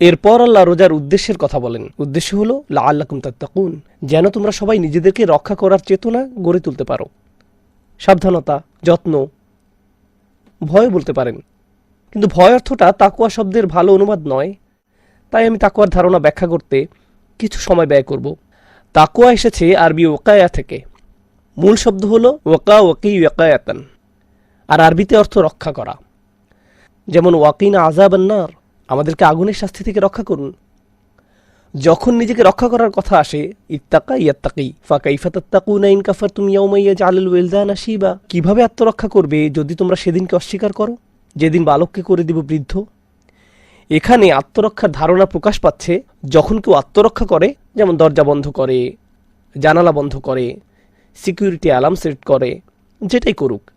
এরপর আল্লাহ রোজার উদ্দেশ্যের কথা বলেন। উদ্দেশ্য হলো লা আল্লাকুম তাত্তাকুন, যেন তোমরা সবাই নিজেদেরকে রক্ষা করার চেতনা গড়ে তুলতে পারো। সাবধানতা, যত্ন, ভয় বলতে পারেন। কিন্তু ভয় অর্থটা তাকুয়া শব্দের ভালো অনুবাদ নয়। তাই আমি তাকুয়ার ধারণা ব্যাখ্যা করতে কিছু সময় ব্যয় করব। তাকুয়া এসেছে আরবি ওকায়া থেকে। মূল শব্দ হলো, ওয়াকা ওয়াকি ওয়াকায়াতান। আর আরবিতে অর্থ রক্ষা করা। যেমন, ওয়াকিন আজাবান্নার আমাদেরকে আগুনের শাস্তি থেকে রক্ষা করুন। যখন নিজেকে রক্ষা করার কথা আসে, ইত্তাকা ইয়াত্তাকি ফাঁকা ইফাতাত্তাকুনা ইন কাফার তুমি ইয়াউমাইয়া জালাল ওয়েলদান আসিবা কীভাবে আত্মরক্ষা করবে যদি তোমরা সেদিনকে অস্বীকার করো? যেদিন বালককে করে দিব বৃদ্ধ। এখানে আত্মরক্ষার ধারণা প্রকাশ পাচ্ছে যখন কেউ আত্মরক্ষা করে, যেমন দরজা বন্ধ করে, জানালা বন্ধ করে সিকিউরিটি অ্যালার্ম সেট করে, যেটাই করুক।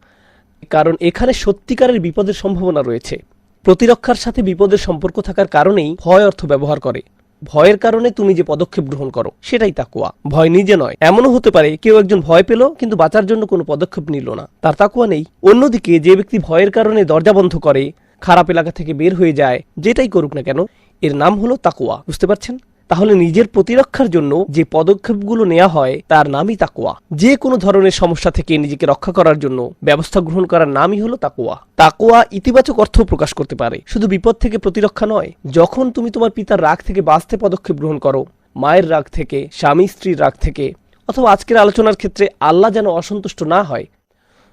কারণ এখানে সত্যিকারের বিপদের সম্ভাবনা রয়েছে। প্রতিরক্ষার সাথে বিপদের সম্পর্ক থাকার কারণেই ভয় অর্থ ব্যবহার করে। ভয়ের কারণে তুমি যে পদক্ষেপ গ্রহণ করো, সেটাই তাকুয়া। ভয় নিজে নয়, এমনও হতে পারে কেউ একজন ভয় পেল, কিন্তু বাঁচার জন্য কোনো পদক্ষেপ নিল না। তার তাকুয়া নেই। অন্যদিকে যে ব্যক্তি ভয়ের কারণে দরজা বন্ধ করে, খারাপ এলাকা থেকে বের হয়ে যায়, যেটাই করুক না কেন, এর নাম হলো তাকুয়া। বুঝতে পারছেন? তাহলে নিজের প্রতিরক্ষার জন্য যে পদক্ষেপগুলো নেওয়া হয়, তার নামই তাকুয়া যে কোনো ধরনের সমস্যা থেকে নিজেকে রক্ষা করার জন্য ব্যবস্থা গ্রহণ করার নামই হলো তাকুয়া তাকুয়া ইতিবাচক অর্থ প্রকাশ করতে পারে। শুধু বিপদ থেকে প্রতিরক্ষা নয়, যখন তুমি তোমার পিতার রাগ থেকে বাঁচতে পদক্ষেপ গ্রহণ করো, মায়ের রাগ থেকে, স্বামী, স্ত্রীর রাগ থেকে, অথবা আজকের আলোচনার ক্ষেত্রে আল্লাহ যেন অসন্তুষ্ট না হয়,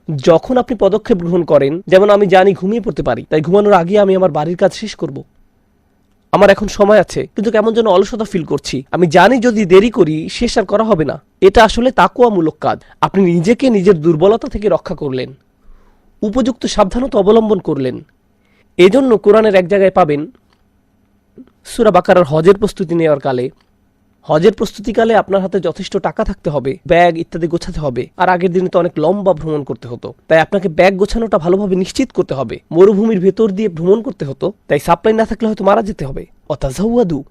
যখন আপনি পদক্ষেপ গ্রহণ করেন, যেমন আমি জানি ঘুমিয়ে পড়তে পারি, তাই ঘুমানোর আগে আমি আমার বাড়ির কাজ শেষ করব। আমার এখন সময় আছে, কিন্তু কেমন যেন অলসতা ফিল করছি। আমি জানি যদি দেরি করি, শেষ আর করা হবে না। এটা আসলে তাকুয়ামূলক কাজ। আপনি নিজেকে নিজের দুর্বলতা থেকে রক্ষা করলেন। উপযুক্ত সাবধানতা অবলম্বন করলেন। এজন্য কোরআনের এক জায়গায় পাবেন। সুরা বাকারার হজের প্রস্তুতি নেওয়ার কালে হজের প্রস্তুতিকালে আপনার হাতে যথেষ্ট টাকা থাকতে হবে, ব্যাগ ইত্যাদি গোছাতে হবে, আর আগের দিনে তো অনেক লম্বা ভ্রমণ করতে হতো। তাই আপনাকে ব্যাগ গোছানোটা ভালোভাবে নিশ্চিত করতে হবে। মরুভূমির ভেতর দিয়ে ভ্রমণ করতে হতো, তাই সাপ্লাই না থাকলে হয়তো মারা যেতে হবে। অতাজাউয়াদু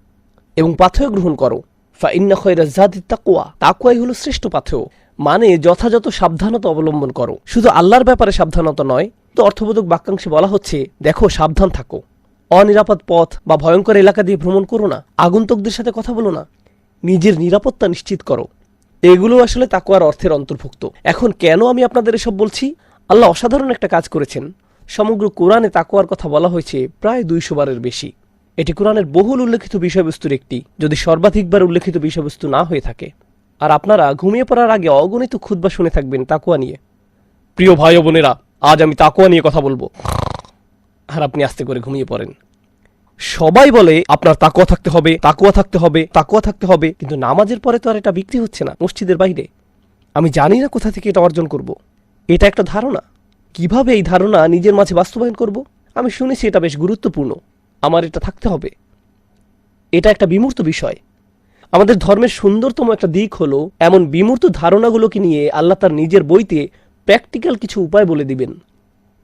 এবং পাথেয় গ্রহণ করো। ফা ইন্না খয়রা জাদি তাকুয়া তাকুয়াই হলো শ্রেষ্ঠ পাথেয়। মানে যথাযথ সাবধানতা অবলম্বন করো। শুধু আল্লাহর ব্যাপারে সাবধানতা নয়, তো অর্থবোধক বাক্যাংশে বলা হচ্ছে, দেখো, সাবধান থাকো। অনিরাপদ পথ বা ভয়ঙ্কর এলাকা দিয়ে ভ্রমণ করো না। আগন্তুকদের সাথে কথা বলো না। নিজের নিরাপত্তা নিশ্চিত করো। এগুলো আসলে তাকুয়ার অর্থের অন্তর্ভুক্ত। এখন কেন আমি আপনাদের এসব বলছি? আল্লাহ অসাধারণ একটা কাজ করেছেন। সমগ্র কোরআনে তাকুয়ার কথা বলা হয়েছে প্রায় দুইশো বারের বেশি। এটি কোরআনের বহুল উল্লেখিত বিষয়বস্তুর একটি, যদি সর্বাধিকবার উল্লেখিত বিষয়বস্তু না হয়ে থাকে। আর আপনারা ঘুমিয়ে পড়ার আগে অগণিত খুদ্া শুনে থাকবেন তাকুয়া নিয়ে। প্রিয় ভাই বোনেরা, আজ আমি তাকুয়া নিয়ে কথা বলব। আর আপনি আস্তে করে ঘুমিয়ে পড়েন। সবাই বলে আপনার তাকুয়া থাকতে হবে তাকুয়া থাকতে হবে তাকুয়া থাকতে হবে, কিন্তু নামাজের পরে তো আর এটা বিক্রি হচ্ছে না মসজিদের বাইরে। আমি জানি না কোথা থেকে এটা অর্জন করব। এটা একটা ধারণা। কীভাবে এই ধারণা নিজের মাঝে বাস্তবায়ন করব? আমি শুনেছি এটা বেশ গুরুত্বপূর্ণ। আমার এটা থাকতে হবে। এটা একটা বিমূর্ত বিষয়। আমাদের ধর্মের সুন্দরতম একটা দিক হলো এমন বিমূর্ত ধারণাগুলোকে নিয়ে আল্লাহ তার নিজের বইতে প্র্যাকটিক্যাল কিছু উপায় বলে দিবেন।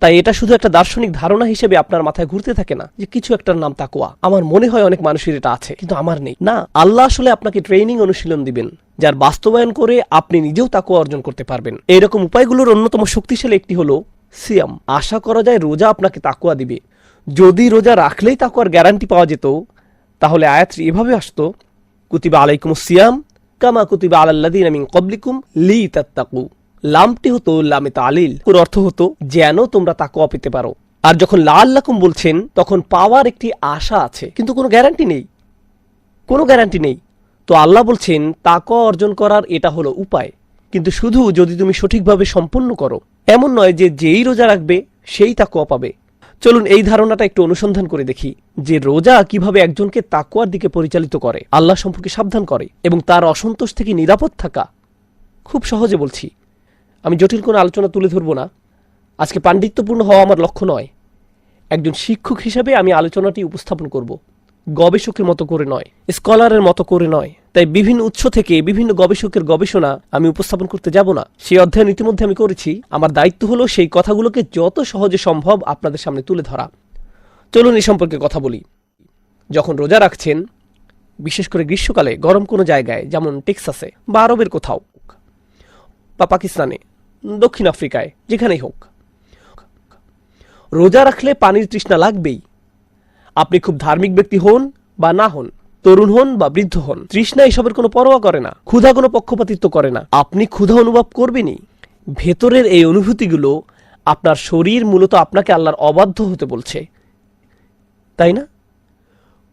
তাই এটা শুধু একটা দার্শনিক ধারণা হিসেবে আপনার মাথায় ঘুরতে থাকে না যে কিছু একটার নাম তাকুয়া আমার মনে হয় অনেক মানুষের এটা আছে, কিন্তু আমার নেই। না, আল্লাহ আসলে আপনাকে ট্রেনিং অনুশীলন দিবেন, যার বাস্তবায়ন করে আপনি নিজেও তাকুয়া অর্জন করতে পারবেন। এইরকম উপায়গুলোর অন্যতম শক্তিশালী একটি হলো সিয়াম। আশা করা যায় রোজা আপনাকে তাকুয়া দিবে। যদি রোজা রাখলেই তাকুয়ার গ্যারান্টি পাওয়া যেত, তাহলে আয়াতটি এভাবে আসতো, কুতিবা আলাইকুম সিয়াম কামা কুতিবা আলাল্লাদিন মিন কবলিকুম লি তাত্তাকু লামটি হতো লামে তালিল। ওর অর্থ হতো, যেন তোমরা তাকুয়া পেতে পারো। আর যখন লাল লাকুম বলছেন, তখন পাওয়ার একটি আশা আছে। কিন্তু কোনো গ্যারান্টি নেই। কোনো গ্যারান্টি নেই। তো আল্লাহ বলছেন তাকুয়া অর্জন করার এটা হলো উপায়। কিন্তু শুধু যদি তুমি সঠিকভাবে সম্পন্ন করো, এমন নয় যে যেই রোজা রাখবে, সেই তাকুয়া পাবে। চলুন এই ধারণাটা একটু অনুসন্ধান করে দেখি, যে রোজা কীভাবে একজনকে তাকুয়ার দিকে পরিচালিত করে। আল্লাহ সম্পর্কে সাবধান করে, এবং তার অসন্তোষ থেকে নিরাপদ থাকা। খুব সহজে বলছি। আমি জটিল কোনো আলোচনা তুলে ধরব না। আজকে পাণ্ডিত্যপূর্ণ হওয়া আমার লক্ষ্য নয়। একজন শিক্ষক হিসাবে আমি আলোচনাটি উপস্থাপন করব। গবেষকের মতো করে নয়, স্কলারের মতো করে নয়। তাই বিভিন্ন উৎস থেকে বিভিন্ন গবেষকের গবেষণা আমি উপস্থাপন করতে যাব না। সেই অধ্যয়ন ইতিমধ্যে আমি করেছি। আমার দায়িত্ব হলো সেই কথাগুলোকে যত সহজে সম্ভব আপনাদের সামনে তুলে ধরা। চলুন এই সম্পর্কে কথা বলি। যখন রোজা রাখছেন, বিশেষ করে গ্রীষ্মকালে গরম কোনো জায়গায়, যেমন টেক্সাসে বা আরবের কোথাও, বা পাকিস্তানে দক্ষিণ আফ্রিকায়, যেখানেই হোক। রোজা রাখলে পানির তৃষ্ণা লাগবেই। আপনি খুব ধার্মিক ব্যক্তি হন বা না হন, তরুণ হন বা বৃদ্ধ হন, তৃষ্ণা এসবের কোনো পরোয়া করে না, ক্ষুধা কোনো পক্ষপাতিত্ব করে না। আপনি ক্ষুধা অনুভব করবেনই। ভেতরের এই অনুভূতিগুলো আপনার শরীর মূলত আপনাকে আল্লাহর অবাধ্য হতে বলছে। তাই না?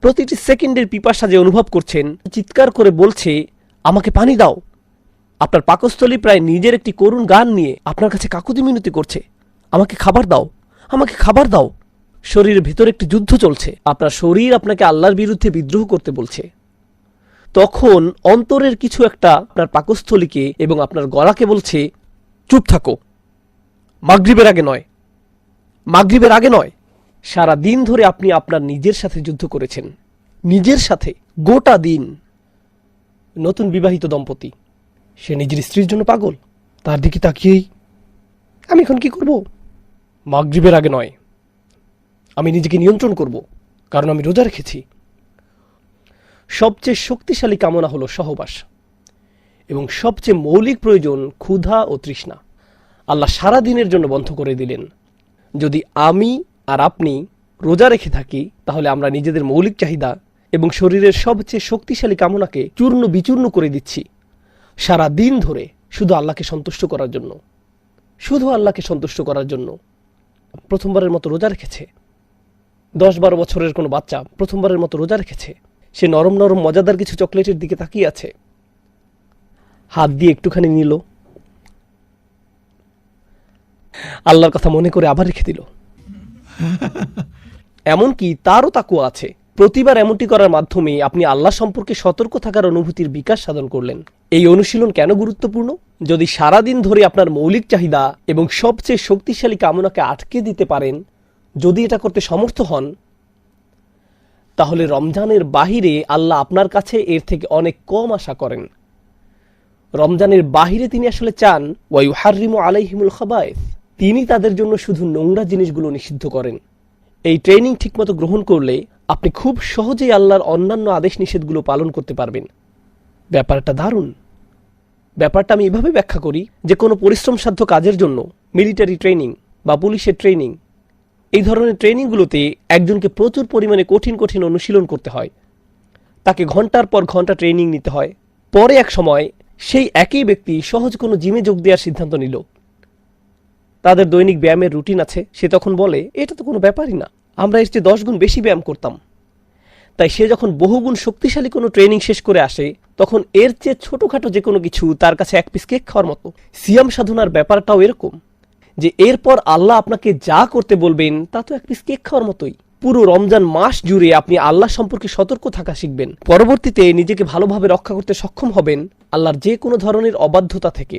প্রতিটি সেকেন্ডের পিপাসা যে অনুভব করছেন, চিৎকার করে বলছে, আমাকে পানি দাও। আপনার পাকস্থলী প্রায় নিজের একটি করুণ গান নিয়ে আপনার কাছে কাকুতি মিনতি করছে। আমাকে খাবার দাও, আমাকে খাবার দাও। শরীরের ভেতরে একটি যুদ্ধ চলছে। আপনার শরীর আপনাকে আল্লাহর বিরুদ্ধে বিদ্রোহ করতে বলছে। তখন অন্তরের কিছু একটা আপনার পাকস্থলীকে এবং আপনার গলাকে বলছে, চুপ থাকো। মাগরিবের আগে নয়। মাগরিবের আগে নয়। সারা দিন ধরে আপনি আপনার নিজের সাথে যুদ্ধ করেছেন। নিজের সাথে গোটা দিন নতুন বিবাহিত দম্পতি। সে নিজের স্ত্রীর জন্য পাগল। তার দিকে তাকিয়েই, আমি এখন কি করব? মাগরিবের আগে নয়। আমি নিজেকে নিয়ন্ত্রণ করব, কারণ আমি রোজা রেখেছি। সবচেয়ে শক্তিশালী কামনা হলো সহবাস। এবং সবচেয়ে মৌলিক প্রয়োজন ক্ষুধা ও তৃষ্ণা। আল্লাহ সারা দিনের জন্য বন্ধ করে দিলেন। যদি আমি আর আপনি রোজা রেখে থাকি, তাহলে আমরা নিজেদের মৌলিক চাহিদা এবং শরীরের সবচেয়ে শক্তিশালী কামনাকে চূর্ণ বিচূর্ণ করে দিচ্ছি। সারা দিন ধরে শুধু আল্লাহকে সন্তুষ্ট করার জন্য। শুধু আল্লাহকে সন্তুষ্ট করার জন্য। প্রথমবারের মতো রোজা রেখেছে। দশ বারো বছরের কোনো বাচ্চা প্রথমবারের মতো রোজা রেখেছে। সে নরম নরম মজাদার কিছু চকলেটের দিকে তাকিয়ে আছে। হাত দিয়ে একটুখানি নিল। আল্লাহর কথা মনে করে আবার রেখে দিল। এমনকি তারও তাকুয়া আছে। প্রতিবার এমনটি করার মাধ্যমে আপনি আল্লাহ সম্পর্কে সতর্ক থাকার অনুভূতির বিকাশ সাধন করলেন। এই অনুশীলন কেন গুরুত্বপূর্ণ? যদি সারাদিন ধরে আপনার মৌলিক চাহিদা এবং সবচেয়ে শক্তিশালী কামনাকে আটকে দিতে পারেন, যদি এটা করতে সমর্থ হন, তাহলে রমজানের বাহিরে আল্লাহ আপনার কাছে এর থেকে অনেক কম আশা করেন। রমজানের বাহিরে তিনি আসলে চান ওয়াইউ হারিমু আলাইহিমুল খাবায়েফ তিনি তাদের জন্য শুধু নোংরা জিনিসগুলো নিষিদ্ধ করেন। এই ট্রেনিং ঠিকমতো গ্রহণ করলে আপনি খুব সহজেই আল্লাহর অন্যান্য আদেশ নিষেধগুলো পালন করতে পারবেন। ব্যাপারটা দারুণ। ব্যাপারটা আমি এভাবে ব্যাখ্যা করি যে কোনো পরিশ্রমসাধ্য কাজের জন্য মিলিটারি ট্রেনিং বা পুলিশের ট্রেনিং এই ধরনের ট্রেনিংগুলোতে একজনকে প্রচুর পরিমাণে কঠিন কঠিন অনুশীলন করতে হয়। তাকে ঘণ্টার পর ঘণ্টা ট্রেনিং নিতে হয়। পরে এক সময় সেই একই ব্যক্তি সহজ কোনো জিমে যোগ দেওয়ার সিদ্ধান্ত নিল। তাদের দৈনিক ব্যায়ামের রুটিন আছে, সে তখন বলে, এটা তো কোনো ব্যাপারই না। আমরা এর চেয়ে দশ গুণ বেশি ব্যায়াম করতাম। তাই সে যখন বহুগুণ শক্তিশালী কোনো ট্রেনিং শেষ করে আসে, তখন এর চেয়ে ছোটখাটো যে কোনো কিছু তার কাছে এক পিস কেক খাওয়ার মতো। সিয়াম সাধনার ব্যাপারটাও এরকম, যে এরপর আল্লাহ আপনাকে যা করতে বলবেন, তা তো এক পিস কেক খাওয়ার মতোই। পুরো রমজান মাস জুড়ে আপনি আল্লাহ সম্পর্কে সতর্ক থাকা শিখবেন। পরবর্তীতে নিজেকে ভালোভাবে রক্ষা করতে সক্ষম হবেন আল্লাহর যে কোনো ধরনের অবাধ্যতা থেকে।